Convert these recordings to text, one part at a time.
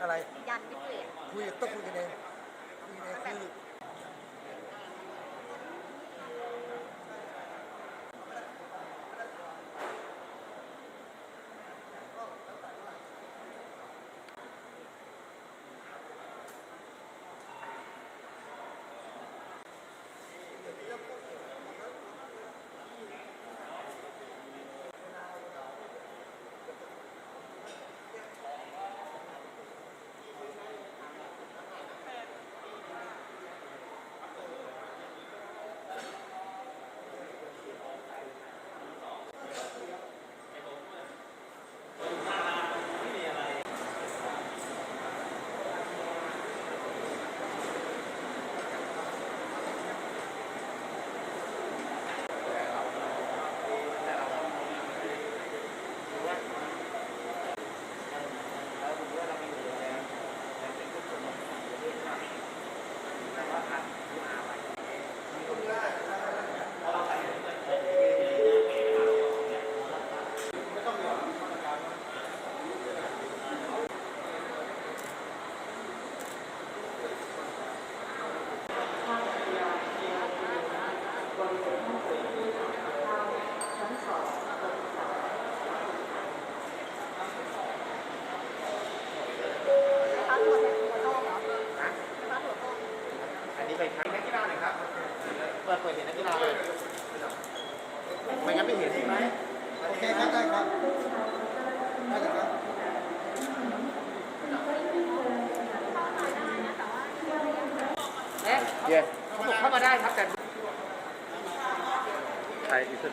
อะไร ยันพิเศษคุยต้องคุยกันเองคุยกันเองคือ พาสปอร์ตหัวโตเหรอพาสปอร์ตหัวโต อันนี้ไปครับนักกีฬาหน่อยครับ เปิดเปิดเห็นนักกีฬาเลยไม่งั้นไม่เห็นใช่ไหมโอเคครับได้ครับได้เลยครับเอ๊ะเดี๋ยวเขาเข้ามาได้ครับแต่ใครอีกสัก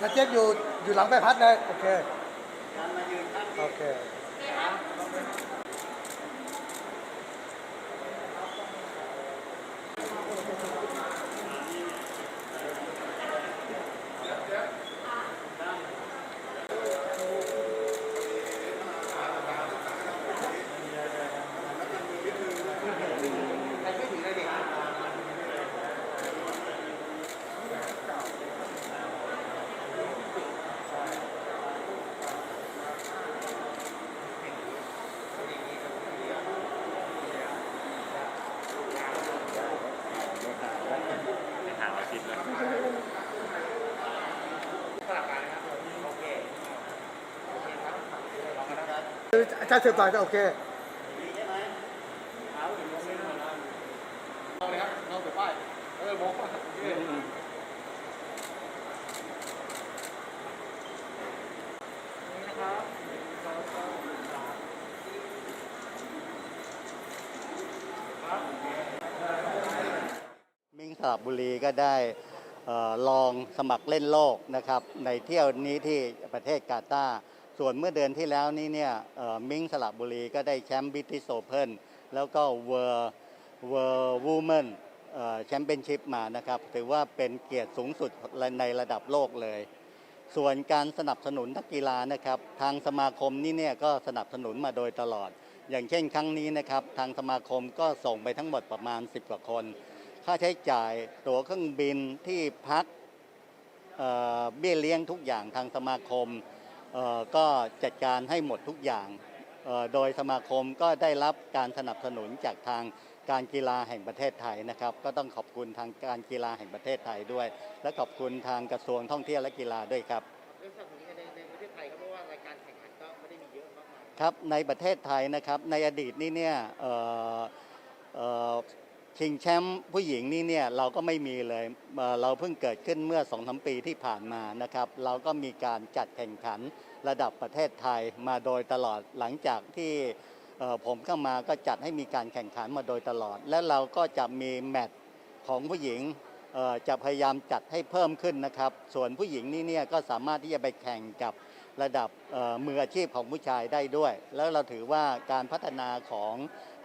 ถ้าเจ๊อยู่อยู่หลังใบพัดเลย โอเค โอเค ไม่ถึงเลยเด็ก หาอาทิตย์แล้ว สลับกันนะครับโอเคโอเคครับลองกันนะ คืออาจารย์เสือต่อยก็โอเคเอาถึงลงไม่ได้เลยครับเอาแต่ป้ายเออมองป้ายโอเคนี่นะครับมิงสระบุรีก็ได้ออลองสมัครเล่นโลกนะครับ ในเที่ยวนี้ที่ประเทศกาตาร์ ส่วนเมื่อเดือนที่แล้วนี้เนี่ยมิงสระบุรีก็ได้แชมป์บิทิสโซเพิลแล้วก็เวอร์เวอร์วูแมนแชมเปี้ยนชิพมานะครับ ถือว่าเป็นเกียรติสูงสุดในระดับโลกเลย ส่วนการสนับสนุนนักกีฬานะครับ ทางสมาคมนี่เนี่ยก็สนับสนุนมาโดยตลอด อย่างเช่นครั้งนี้นะครับ ทางสมาคมก็ส่งไปทั้งหมดประมาณ 10 กว่าคน ค่าใช้จ่ายตั๋วเครื่องบินที่พักเเบี้ยเลี้ยงทุกอย่างทางสมาคม ก็จัดการให้หมดทุกอย่างเอ่อโดยสมาคมก็ได้รับการสนับสนุนจากทางการกีฬาแห่งประเทศไทยนะครับ ก็ต้องขอบคุณทางการกีฬาแห่งประเทศไทยด้วย และขอบคุณทางกระทรวงท่องเที่ยวและกีฬาด้วยครับเรื่องสนับสนุนในในประเทศไทยครับเพราะว่ารายการแข่งขันก็ไม่ได้มีเยอะมากมายครับในประเทศไทยนะครับในอดีตนี่เนี่ยเอ่อเอ่อชิงแชมป์ผู้หญิงนี่เนี่ยเราก็ไม่มีเลยเอ่อเราเพิ่งเกิดขึ้นเมื่อสองสามปีที่ผ่านมานะครับ เราก็มีการจัดแข่งขัน ระดับประเทศไทยมาโดยตลอดหลังจากที่ผมเข้ามาก็จัดให้มีการแข่งขันมาโดยตลอด และเราก็จะมีแมตช์ของผู้หญิงจะพยายามจัดให้เพิ่มขึ้นนะครับ ส่วนผู้หญิงนี่เนี่ยก็สามารถที่จะไปแข่งกับระดับมืออาชีพของผู้ชายได้ด้วย แล้วเราถือว่าการพัฒนาของ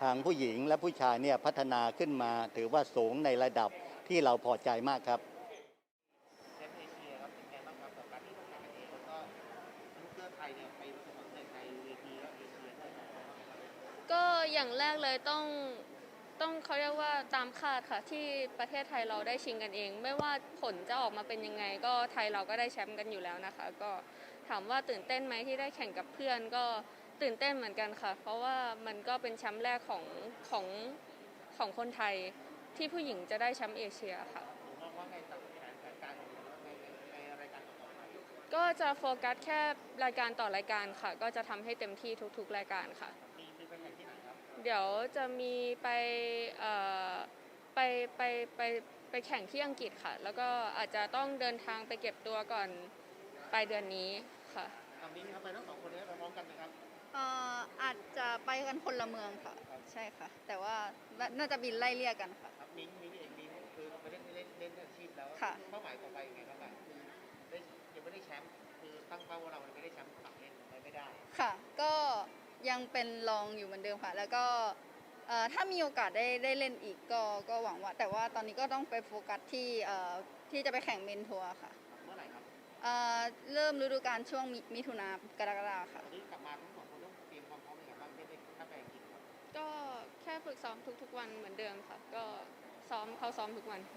ทางผู้หญิงและผู้ชายเนี่ยพัฒนาขึ้นมา ถือว่าสูงในระดับที่เราพอใจมากครับ อย่างแรกเลยต้องต้องเขาเรียกว่าตามคาดค่ะที่ประเทศไทยเราได้ชิงกันเอง ไม่ว่าผลจะออกมาเป็นยังไง ก็ไทยเราก็ได้แชมป์กันอยู่แล้วนะคะ ก็ถามว่าตื่นเต้นไหมที่ได้แข่งกับเพื่อนก็ตื่นเต้นเหมือนกันค่ะ เพราะว่ามันก็เป็นแชมป์แรกของของของคนไทยที่ผู้หญิงจะได้แชมป์เอเชียค่ะมองว่าไงต่อแผนการในรายการต่อไปก็จะโฟกัสแค่รายการต่อรายการค่ะ ก็จะทำให้เต็มที่ทุกๆ รายการค่ะ เดี๋ยวจะมีไปเอ่อไปไปไปไปแข่งที่อังกฤษค่ะ แล้วก็อาจจะต้องเดินทางไปเก็บตัวก่อนปลายเดือนนี้ค่ะทำนี้ครับไปทั้งสองคนนี้ไปพร้อมกันนะครับเอ่ออาจจะไปกันคนละเมืองค่ะ ใช่ค่ะ แต่ว่าน่าจะบินไล่เลี่ยกันค่ะครับมิ้งมิ้งเองมิ้งคือไปเล่นเล่นเล่นอาชีพแล้วค่ะเป้าหมายต่อไปยังไงบ้างแบบคือได้ยังไม่ได้แชมป์คือตั้งเป้าว่าเราไม่ได้แชมป์ฝักเล่นไปไม่ได้ค่ะ ก็ ยังเป็นรองอยู่เหมือนเดิมค่ะ แล้วก็เอ่อถ้ามีโอกาสได้ได้เล่นอีกก็ก็หวังว่า แต่ว่าตอนนี้ก็ต้องไปโฟกัสที่เอ่อที่จะไปแข่งเมนทัวร์ค่ะ เมื่อไหร่ครับเอ่อเริ่มฤดูกาลช่วงมิมิถุนากรกฎาค่ะตอนนี้กลับมาทั้งสองคนต้องเตรียมความพร้อมยังไงบ้างไม่ได้ถ้าไปอังกฤษครับก็แค่ฝึกซ้อมทุกๆวันเหมือนเดิมค่ะ ก็ซ้อมเขาซ้อมทุกวันค